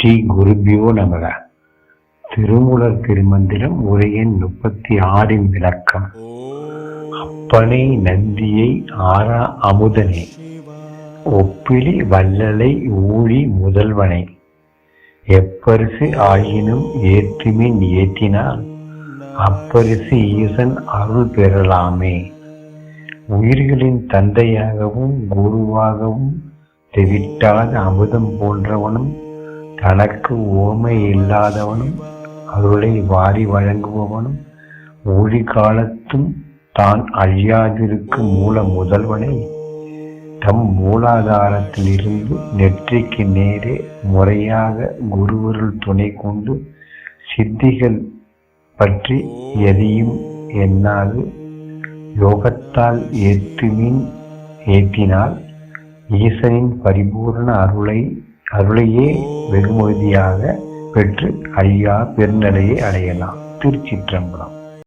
ஸ்ரீ குருபியோ நமக. திருமுலர் திருமந்திரம் உரையின் முப்பத்தி ஆறின் விளக்கம். அப்பனை நந்தியை ஆறா அமுதனே. ஒப்பிலி வல்லலை ஊழி முதல்வனை. எப்பரிசு ஆயினும் ஏற்றுமின் ஏற்றினால் அப்பரிசு ஈசன் அருள் பெறலாமே. உயிர்களின் தந்தையாகவும் குருவாகவும் தெவிட்டாத அமுதம் போன்றவனும் தனக்கு ஓமை இல்லாதவனும் அருளை வாரி வழங்குபவனும் ஊழி காலத்தும் தான் அழியாதிருக்கும் மூல முதல்வனை தம் மூலாதாரத்திலிருந்து நெற்றிக்கு நேரே முறையாக குருவருள் துணை கொண்டு சித்திகள் பற்றி எதையும் எண்ணாது யோகத்தால் ஏற்றுமின் ஏற்றினால் ஈசனின் பரிபூர்ண அருளை அருளையே வெகுமதியாக பெற்று ஐயா பெருநிலையை அடையலாம். திருச்சிற்றம்பலம்.